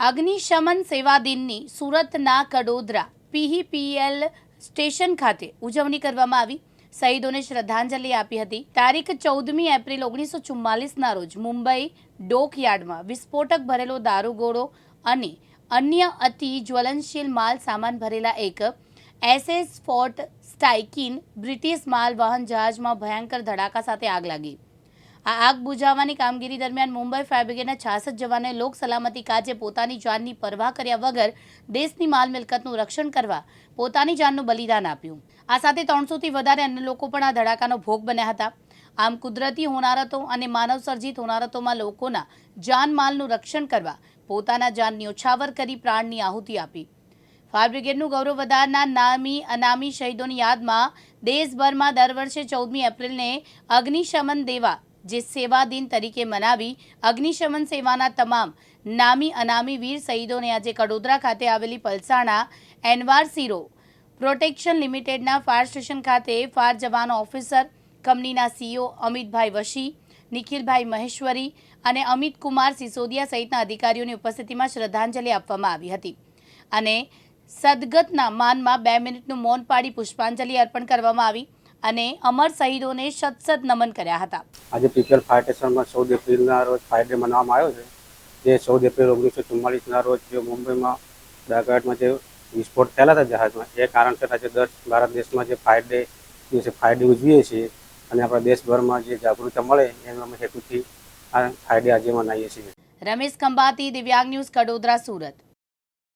અગ્નિશમન સેવા દિનની સુરતના કડોદરા પીહીપીએલ સ્ટેશન ખાતે ઉજવણી કરવામાં આવી. શહીદોને શ્રદ્ધાંજલિ આપી હતી. તારીખ ચૌદમી એપ્રિલ ઓગણીસો ચુમ્માલીસના રોજ મુંબઈ ડોકયાર્ડમાં વિસ્ફોટક ભરેલો દારૂગોળો અને અન્ય અતિ જ્વલનશીલ માલ સામાન ભરેલા એક એસએસ ફોર્ટ સ્ટાઇકિન બ્રિટિશ માલ વાહન જહાજમાં ભયંકર ધડાકા સાથે આગ લાગી. આ આગ બુઝાવવાની કામગીરી દરમિયાન મુંબઈ ફાયર બ્રિગેડના છાસઠ જવાને લોક સલામતી કાજે પોતાની જાનની પરવાહ કર્યા વગર દેશની માલ મિલકતનું રક્ષણ કરવા પોતાની જાનનું બલિદાન આપ્યું. આ સાથે ત્રણસોથી વધારે અન્ય લોકો પણ આ ધડાકાનો ભોગ બન્યા હતા. આમ કુદરતી હોનારતો અને માનવસર્જિત હોનારતોમાં લોકોના જાનમાલનું રક્ષણ કરવા પોતાના જાનની ઓછાવર કરી પ્રાણની આહુતિ આપી. ફાયર બ્રિગેડનું ગૌરવ વધારના નામી, અનામી શહીદોની યાદમાં દેશભરમાં દર વર્ષે ચૌદમી એપ્રિલને અગ્નિશમન દેવા જે સેવા દિન તરીકે મનાવી અગ્નિશમન સેવાના તમામ નામી અનામી વીર શહીદોને આજે કડોદરા ખાતે આવેલી પલસાણા એનવાર સીરો પ્રોટેક્શન લિમિટેડના ફાયર સ્ટેશન ખાતે ફાયર જવાનો ઓફિસર, કંપનીના સીઓ અમિતભાઈ વશી, નિખિલભાઈ મહેશ્વરી અને અમિત કુમાર સિસોદિયા સહિતના અધિકારીઓની ઉપસ્થિતિમાં શ્રદ્ધાંજલિ આપવામાં આવી હતી. અને સદગતના માનમાં બે મિનિટનું મૌન પાડી પુષ્પાંજલિ અર્પણ કરવામાં આવી. અને અમર શહીદોને સતસત નમન કર્યા હતા. આજે પીપીએલ ફાયર સ્ટેશનમાં ચૌદ એપ્રિલના રોજ ફાયર ડે મનાવવામાં આવ્યો છે. જે ચૌદ એપ્રિલ ઓગણીસો ચુમ્માલીસના રોજ જે મુંબઈમાં ડાઘાટમાં જે વિસ્ફોટ થયેલા હતા જહાજમાં એ કારણસર આજે દસ ભારત દેશમાં જે ફાયર ડે દિવસે ફાયર ડે ઉજવીએ છીએ અને આપણા દેશભરમાં જે જાગૃતતા મળે એનો અમે હેતુથી આ ફાયર ડે આજે મનાવીએ છીએ. રમેશ ખંભાતી દિવ્યાંગ ન્યૂઝ કડોદરા સુરત.